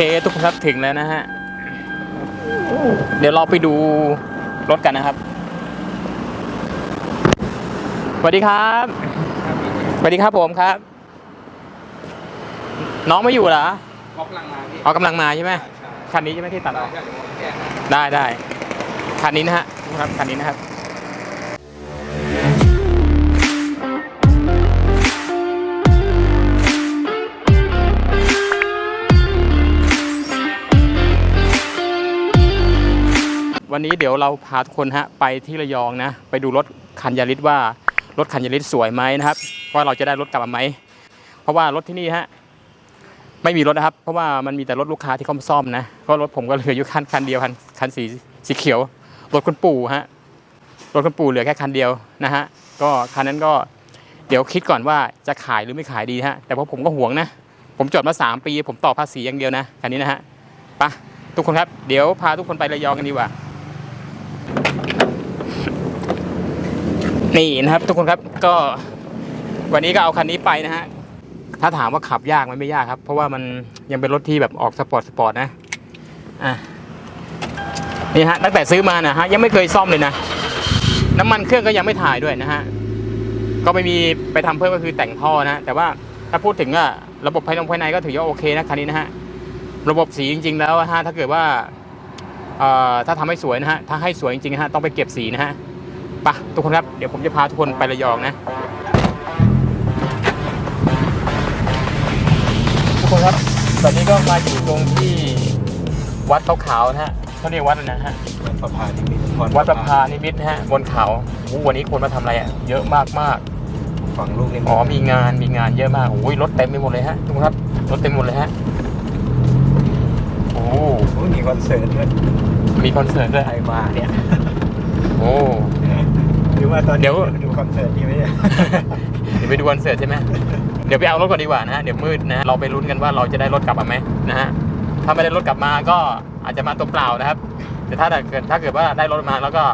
เคทุกคนครับถึงแล้วนะฮะ เดี๋ยวเราไปดูรถกันนะครับสวัสดีครับสวัสดีครับผมครับ น้องไม่อยู่เหรอเขากำลังมาพี่เอากำลังมาใช่ไหมใช่คันนี้ใช่ไหมที่ตัดอได้อกใช่เดี๋ยวผมแก้ให้ได้ได้คันนี้นะฮะทุกคนครับคันนี้นะครับ วันนี้เดี๋ยวเราพาทุกคนฮะไปที่ระยองนะ ไปดูรถคันยาริสว่ารถคันยาริสสวยไหมนะครับว่าเราจะได้รถกลับมาไหมเพราะว่ารถที่นี่ฮะไม่มีรถนะครับ เพราะว่ามันมีแต่รถลูกค้าที่เขามาซ่อมนะเพราะรถผมก็เหลืออยู่คันคันเดียวคันคันสีสีเขียวรถคุณปู่ฮะรถคุณปู่เหลือแค่คันเดียวนะฮะก็คันนั้นก็เดี๋ยวคิดก่อนว่าจะขายหรือไม่ขายดีฮะแต่เพราะผมก็ห่วงนะ ผมจอดมาสามปี ผมต่อภาษีอย่างเดียวนะคันนี้นะฮะไปะทุกคนครับ เดี๋ยวพาทุกคนไประยองกันดีกว่า นี่นะครับ ทุกคนครับก็วันนี้ก็เอาคันนี้ไปนะฮะถ้าถามว่าขับยากไหมันไม่ยากครับ เพราะว่ามันยังเป็นรถที่แบบออกสปอร์ตสปอร์ตนะอะนี่ฮะตั้งแต่ซื้อมานะฮะยังไม่เคยซ่อมเลยนะน้ำมันเครื่องก็ยังไม่ถ่ายด้วยนะฮะก็ไม่มีไปทำเพิ่มก็คือแต่งท่อนะแต่ว่าถ้าพูดถึงอะระบบภายในภายในก็ถือว่าโอเคนะคันนี้นะฮะระบบสีจริง ๆ แล้วฮะถ้าเกิดว่า ถ้าทำให้สวยนะฮะ ถ้าให้สวยจริงๆนะฮะ ต้องไปเก็บสีนะฮะไปะทุกคนครับ เดี๋ยวผมจะพาทุกคนไประยองนะ ทุกคนครับ ตอนนี้ก็มาอยู่ตรงที่วัดเขาขาวๆนะฮะเขาเรียกวัดอะไรนะฮะ วัดประพานิมิตรวัดประพานิมิตรนะฮะ บนเขาโอ้โหวันนี้คนมาทำอะไรอะ เยอะมากมากฝั่งลูกนี่ๆอ๋อ มีงาน มีงานเยอะมากโอ้ยรถเต็มไปหมดเลยฮะ ทุกคนครับ รถเต็มหมดเลยฮะ โอ้โอ้ยมีคอนเสิร์ตด้วย มีคอนเสิร์ตด้วยใครมาเนี่ยโอ้ หรือว่าตอนนี้เดี๋ยวไปดูคอนเสิร์ตนี่ไหมเนี่ย เดี๋ยวไปดูคอนเสิร์ตใช่ไหม เดี๋ยวไปเอารถก่อนดีกว่านะฮะ เดี๋ยวมืดนะ เราไปลุ้นกันว่าเราจะได้รถกลับมาไหมนะฮะ ถ้าไม่ได้รถกลับมาก็อาจจะมาตัวเปล่านะครับ แต่ถ้าเกิดถ้าเกิดว่าได้รถมาแล้วก็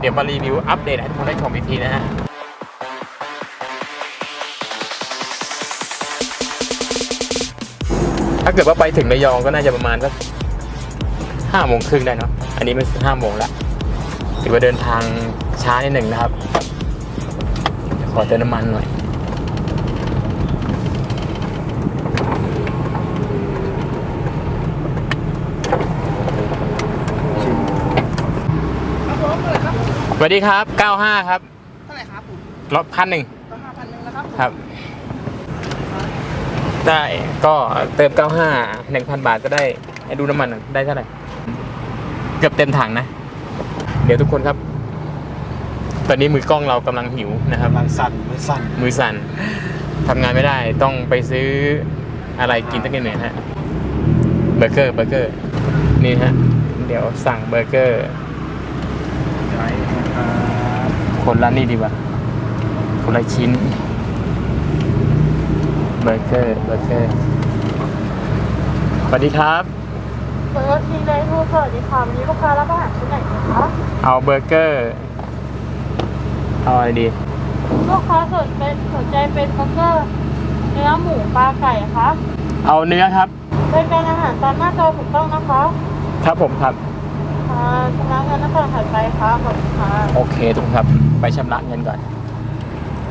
เดี๋ยวมารีวิวอัปเดตให้ทุกคนได้ชมอีกทีนะฮะ ถ้าเกิดว่าไปถึงระยองก็น่าจะประมาณสัก ห้าโมงครึ่งได้เนาะอันนี้มันห้าโมงแล้วถือว่าเดินทางช้านิดหนึ่งนะครับ ขอเติมน้ำมันหน่อยครับผมเท่าไหร่ครับสวัสดีครับ 95 ครับเท่าไหร่ครับผมรถพันหนึ่งก็ห้าพันหนึ่งนะครับครับ ได้ก็เติม 95 1,000 บาทก็ได้ให้ดูน้ำมันหน่อยได้เท่าไหร่เกือบเต็มถังนะ เดี๋ยวทุกคนครับ ตอนนี้มือกล้องเรากำลังหิวนะครับ กำลังสั่นไม่สั่นมือสั่นทำงานไม่ได้ต้องไปซื้ออะไรกินตั้งแต่เหนื่อยฮะเบอร์เกอร์เบอร์เกอร์นี่ฮะเดี๋ยวสั่งเบอร์เกอร์ใช่ครับคนละนี่ดีกว่าคนละชิ้นเบอร์เกอร์เบอร์เกอร์สวัสดีครับ เปิดทีเลยทูสวัสดีค่ะวันนี้ลูกค้ารับอาหารชิ้นไหนคะเอาเบอร์เกอร์เอาอะไรดี ลูกค้าสนเป็นสนใจเป็นเบอร์เกอร์เนื้อหมูปลาไก่คะเอาเนื้อครับ เป็นการอาหารตามหน้าจอถูกต้องนะคะครับผมครับอ่าชำระเงินนักการถ่ายไปค่ะขอบคุณค่ะโอเคทุกคนครับ ไปชำระเงินก่อน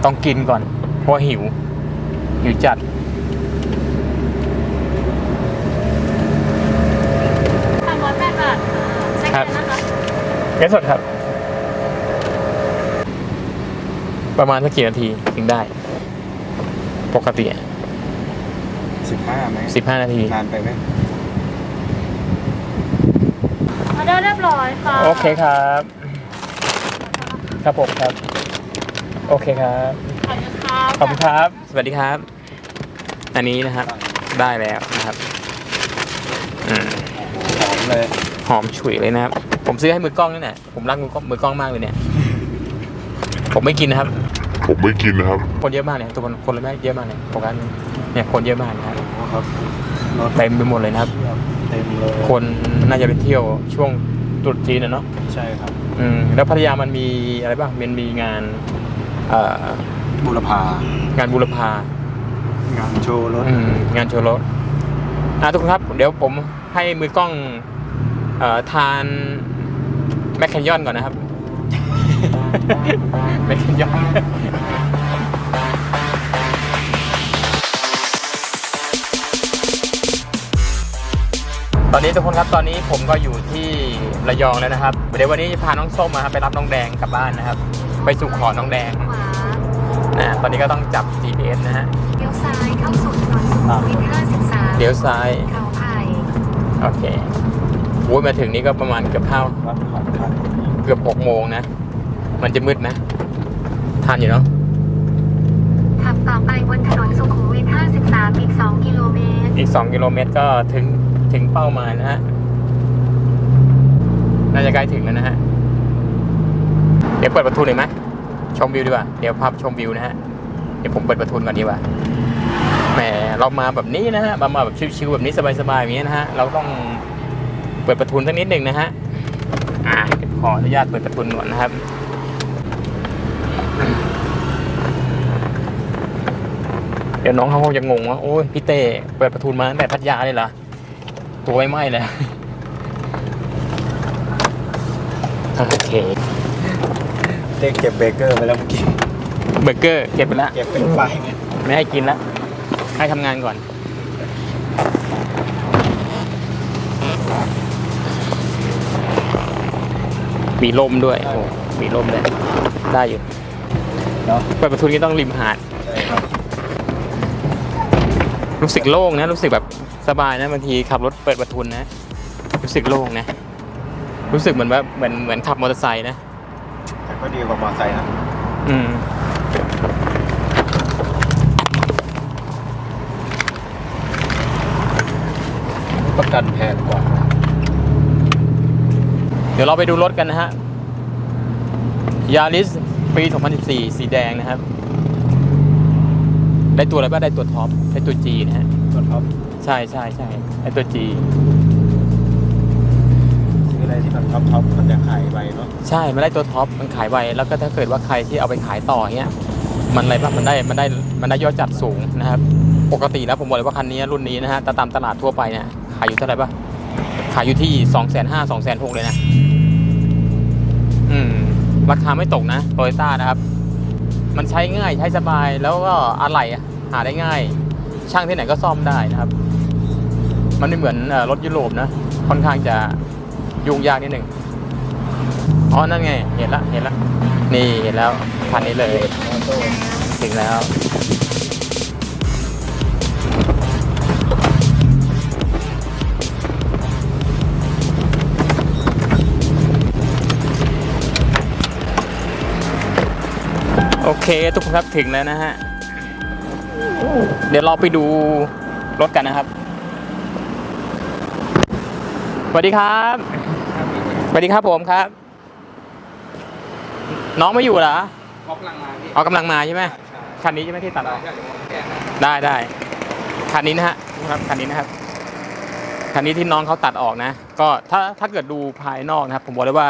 ต้องกินก่อนเพราะว่าหิวหิวจัด สามร้อยแปดบาทค่ะใช่ ครับ นะคะ เงินสดครับ ประมาณสักกี่นาทีถึงได้ ปกติสิบห้าไหมสิบห้านาที นานไปไหมออเดอร์เรียบร้อยค่ะโอเคครับ ครับผมครับ โอเคครับ ขอบคุณค่ะขอบคุณครับ สวัสดีครับ อันนี้นะครับ ได้แล้วนะครับ อืม หอมเลย หอมฉุยเลยนะครับ ผมซื้อให้มือกล้องนี่แหละผมรักมือกล้องมือกล้องมากเลยเนี่ย ผมไม่กินนะครับ ผมไม่กินนะครับ คนเยอะมากเนี่ยทุกคนคนเลยไม่เยอะมากเลยโฟกัสเนี่ยคนเยอะมากนะครับโอ้ครับรถเต็มไปหมดเลยนะครับ เต็มเลย คนน่าจะไปเที่ยวช่วงตรุษจีนนะเนาะ ใช่ครับ อืม แล้วพัทยามันมีอะไรบ้าง มันมีงานเอ่อบุรพา งานบูรพา งานโชว์รถ อืม งานโชว์รถอะทุกคนครับ เดี๋ยวผมให้มือกล้องเอ่อทาน แมคแคนยอนก่อนนะครับ แมคแคนยอนตอนนี้ทุกคนครับตอนนี้ผมก็อยู่ที่ระยองแล้วนะครับเดี๋ยววันนี้จะพาน้องส้มมาครับไปรับน้องแดงกลับบ้านนะครับ ไปสู่ขอน้องแดงขวานะตอนนี้ก็ต้องจับ GPS นะฮะเลี้ยวซ้ายเข้าสู่ถนนสุขุมวิท53เลี้ยวซ้ายเขาไผ่โอเค โอ้ยมาถึงนี่ก็ประมาณเกือบเท่าวัดผ่อนคลายเกือบหกโมงนะ มันจะมืดไหมทันอยู่เนาะขับต่อไปบนถนนสุขุมวิท 53 อีก 2 กิโลเมตร อีก 2 กิโลเมตรก็ถึงถึงเป้าหมายนะฮะ น่าจะใกล้ถึงแล้วนะฮะ เดี๋ยวเปิดประตูหน่อยไหมชมวิวดีกว่า เดี๋ยวภาพชมวิวนะฮะ เดี๋ยวผมเปิดประตูก่อนดีกว่า แหมเรามาแบบนี้นะฮะ มามาแบบชิวๆแบบนี้สบายๆอย่างนี้นะฮะ เราต้อง เปิดประตูสักนิดหนึ่งนะฮะอ่าเดี๋ยวขออนุญาตเปิดประตูก่อนนะครับเดี๋ยวน้องเขาคงจะงงว่าโอ้ยพี่เต้เปิดประตูมาตั้งแต่พัทยาเลยเหรอตัวไม่ไหม้เลยโอเคเด็กเก็บเบเกอร์ไปแล้วเมื่อกี้เบอร์เกอร์เก็บไปแล้วเก็บเป็นไฟไงไม่ให้กินแล้วให้ทำงานก่อน มีลมด้วยโอ้มีลมเลยได้อยู่เนาะเปิดประตูนี้ต้องริมหาดใช่ครับรู้สึกโล่งนะ รู้สึกแบบสบายนะบางทีขับรถเปิดประทุนนะ รู้สึกโล่งนะ รู้สึกเหมือนว่าเหมือนเหมือนขับมอเตอร์ไซค์นะแต่ก็ดีกว่ามอเตอร์ไซค์นะอืมประกันแพงกว่า เดี๋ยวเราไปดูรถกันนะฮะยาริสปี 2014 สีแดงนะครับ ได้ตัวอะไรบ้างได้ตัวท็อปได้ตัว G นะฮะส่วนท็อปใช่ใช่ใช่ได้ตัว G ซื้ออะไรที่มันท็อปท็อปมันจะขายไปเนาะใช่มันได้ตัวท็อปมันขายไวแล้วก็ถ้าเกิดว่าใครที่เอาไปขายต่อเงี้ยมันอะไรบ้างมันได้มันได้มันได้ยอดจัดสูงนะครับ ปกติแล้วผมบอกเลยว่าคันนี้รุ่นนี้นะฮะแต่ตามตลาดทั่วไปเนี่ยขายอยู่เท่าไหร่ปะขายอยู่ที่สองแสนห้าสองแสนหกเลยนะ อืม ราคาไม่ตกนะโตโยต้านะครับ มันใช้ง่ายใช้สบายแล้วก็อะไหล่หาได้ง่าย ช่างที่ไหนก็ซ่อมได้นะครับ มันไม่เหมือนรถยุโรปนะ ค่อนข้างจะยุ่งยากนิดหนึ่งอ๋อ นั่นไง เห็นละ เห็นละ นี่ เห็นแล้ว คันนี้เลย ถึงแล้ว เคทุกคนครับถึงแล้วนะฮะ เดี๋ยวเราไปดูรถกันนะครับสวัสดีครับสวัสดีครับผมครับ น้องไม่อยู่เหรอท็อปลังมาพี่เอากำลังมาใช่ไหมคันนี้ใช่ไหมที่ตัดออกได้ได้คันนี้นะฮะครับคันนี้นะครับคันนี้ที่น้องเขาตัดออกนะ ก็ถ้าถ้าเกิดดูภายนอกนะครับ ผมบอกเลยว่า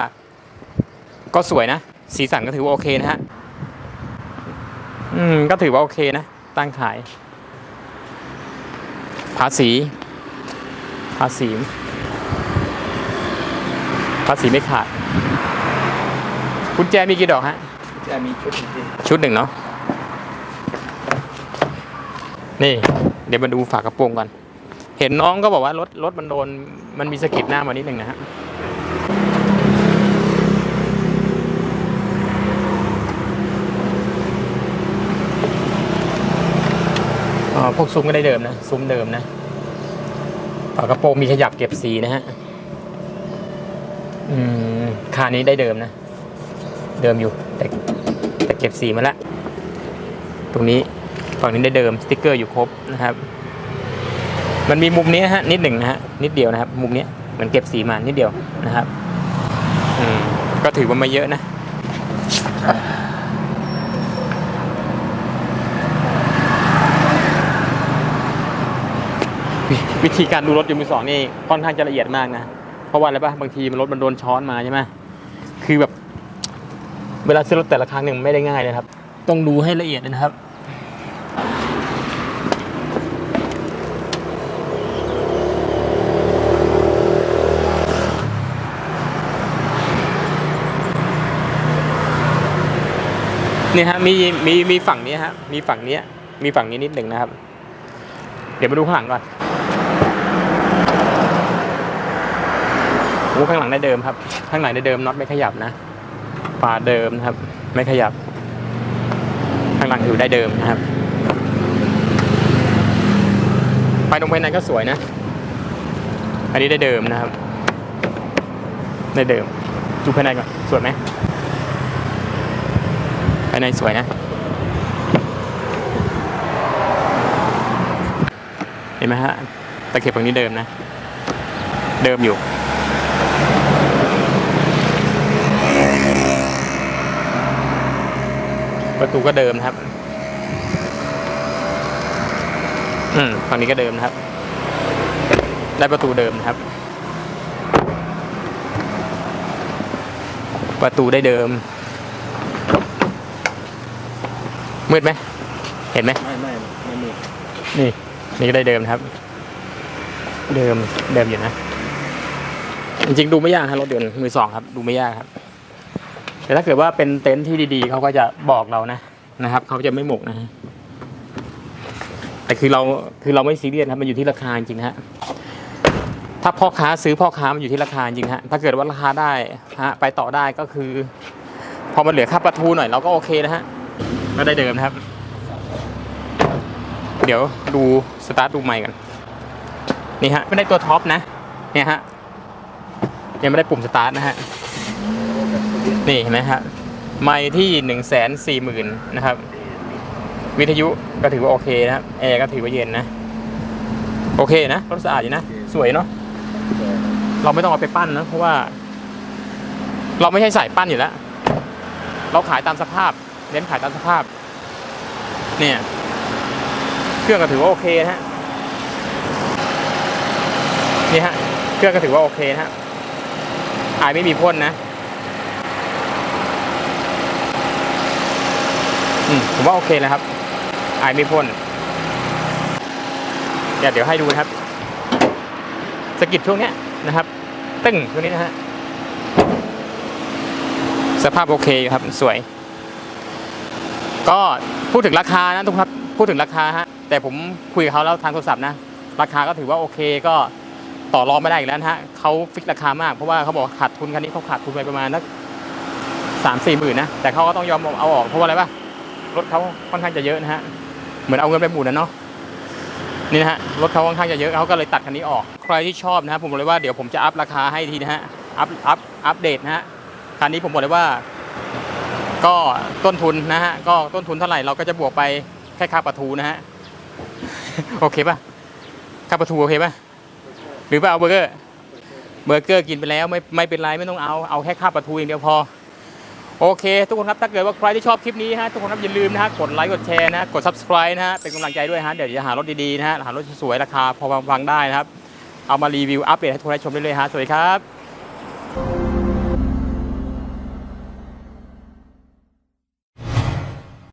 ก็สวยนะ สีสันก็ถือว่าโอเคนะฮะ อืม ก็ถือว่าโอเคนะ ตั้งขาย ภาษี ภาษี ภาษีไม่ขาดกุญแจมีกี่ดอกฮะจะมีชุดจริงชุดหนึ่งเนาะนี่ เดี๋ยวมาดูฝากระโปรงก่อน เห็นน้องก็บอกว่ารถรถมันโดน มันมีสะกิดหน้ามานิดหนึ่งนะฮะ พวกซุ้มก็ได้เดิมนะ ซุ้มเดิมนะฝากระโปรงมีขยับเก็บสีนะฮะอืมคานี้ได้เดิมนะ เดิมอยู่แต่แต่เก็บสีมาแล้วตรงนี้ฝั่งนี้ได้เดิมสติกเกอร์อยู่ครบนะครับ มันมีมุมนี้ฮะนิดหนึ่งนะฮะนิดเดียวนะครับ มุมนี้เหมือนเก็บสีมานิดเดียวนะครับ อืมก็ถือว่าไม่เยอะนะ วิธีการดูรถยนมือสองนี่ค่อนข้างจะละเอียดมากนะ เพราะว่าอะไรปะบางทีมันรถมันโดนช้อนมาใช่ไหมคือแบบ เวลาซื้อรถแต่ละครั้งหนึ่งไม่ได้ง่ายเลยครับ ต้องดูให้ละเอียดนะครับนี่ฮะมีมีมีฝั่งนี้ฮะมีฝั่งนี้มีฝั่งนี้นิดหนึ่งนะครับ เดี๋ยวมาดูข้างหลังก่อน โอ้ข้างหลังได้เดิมครับ ข้างหลังได้เดิมน็อตไม่ขยับนะฝาเดิมนะครับ ไม่ขยับ ข้างหลังอยู่ได้เดิมนะครับไปตรงภายในก็สวยนะ อันนี้ได้เดิมนะครับ ได้เดิมดูภายในก่อนสวยไหมภายในสวยนะ เห็นไหมฮะตะเข็บตรงนี้เดิมนะ เดิมอยู่ ประตูก็เดิมนะครับ อืมฝั่งนี้ก็เดิมนะครับ ได้ประตูเดิมนะครับ ประตูได้เดิม มืดไหม เห็นไหม ไม่ไม่ไม่มีนี่ นี่ก็ได้เดิมนะครับ เดิม เดิมอยู่นะ จริงๆดูไม่ยากครับรถยนต์มือสองครับ ดูไม่ยากครับ แต่ถ้าเกิดว่าเป็นเต็นท์ที่ดีๆเขาก็จะบอกเรานะนะครับเขาจะไม่หมกนะฮะแต่คือเราคือเราไม่ซีเรียสครับมันอยู่ที่ราคาจริงฮะถ้าพ่อค้าซื้อพ่อค้ามันอยู่ที่ราคาจริงฮะถ้าเกิดว่าราคาได้ฮะไปต่อได้ก็คือ พอมันเหลือค่าประทูหน่อยเราก็โอเคนะฮะก็ได้เดิมนะครับ เดี๋ยวดูสตาร์ทดูใหม่กันนี่ฮะไม่ได้ตัวท็อปนะเนี่ยฮะยังไม่ได้ปุ่มสตาร์ทนะฮะ นี่เห็นไหมฮะไม่ที่หนึ่งแสนสี่หมื่นนะครับ วิทยุก็ถือว่าโอเคนะครับแอร์ก็ถือว่าเย็นนะ โอเคนะรถสะอาดอยู่นะ สวยเนาะเราไม่ต้องเอาไปปั้นนะเพราะว่า เราไม่ใช่สายปั้นอยู่แล้ว เราขายตามสภาพเน้นขายตามสภาพ เนี่ย เครื่องก็ถือว่าโอเคนะฮะนี่ฮะ เครื่องก็ถือว่าโอเคนะฮะอายไม่มีพ่นนะ อืมผมว่าโอเคแล้วครับ ไอไม่พ่นเดี๋ยวเดี๋ยวให้ดูนะครับ สกิดช่วงเนี้ยนะครับ ตึ้งช่วงนี้นะฮะ สภาพโอเคอยู่ครับ สวย ก็พูดถึงราคานะทุกครับ พูดถึงราคาฮะ แต่ผมคุยกับเขาแล้วทางโทรศัพท์นะ ราคาก็ถือว่าโอเคก็ต่อรองไม่ได้อีกแล้วนะฮะเขาฟิกราคามากเพราะว่าเขาบอกขาดทุนคันนี้เขาขาดทุนไปประมาณนักสามสี่หมื่นนะ แต่เขาก็ต้องยอมเอาออกเพราะว่าอะไรปะ รถเขาค่อนข้างจะเยอะนะฮะ เหมือนเอาเงินไปหมุนนะเนาะ นี่นะฮะ รถเขาค่อนข้างจะเยอะเขาก็เลยตัดคันนี้ออก ใครที่ชอบนะครับผมบอกเลยว่าเดี๋ยวผมจะอัพราคาให้ทีนะฮะ อัพ อัพ อัปเดตนะฮะ คันนี้ผมบอกเลยว่า ก็ต้นทุนนะฮะ ก็ต้นทุนเท่าไหร่เราก็จะบวกไปแค่ค่าประทูนะฮะ โอเคป่ะ ค่าประทูโอเคป่ะ หรือว่าเอาเบอร์เกอร์ เบอร์เกอร์กินไปแล้วไม่ไม่เป็นไรไม่ต้องเอา เอาแค่ค่าประทูอย่างเดียวพอ โอเค ทุกคนครับถ้าเกิดว่าใครที่ชอบคลิปนี้ฮะทุกคนครับอย่าลืมนะฮะกดไลค์กดแชร์นะฮะกด subscribe นะฮะเป็นกำลังใจด้วยฮะเดี๋ยวจะหารถดีๆนะฮะหารถสวยๆราคาพอฟังได้นะครับเอามารีวิวอัปเดตให้ทุกคนได้ชมได้เลยฮะสวัสดีครับ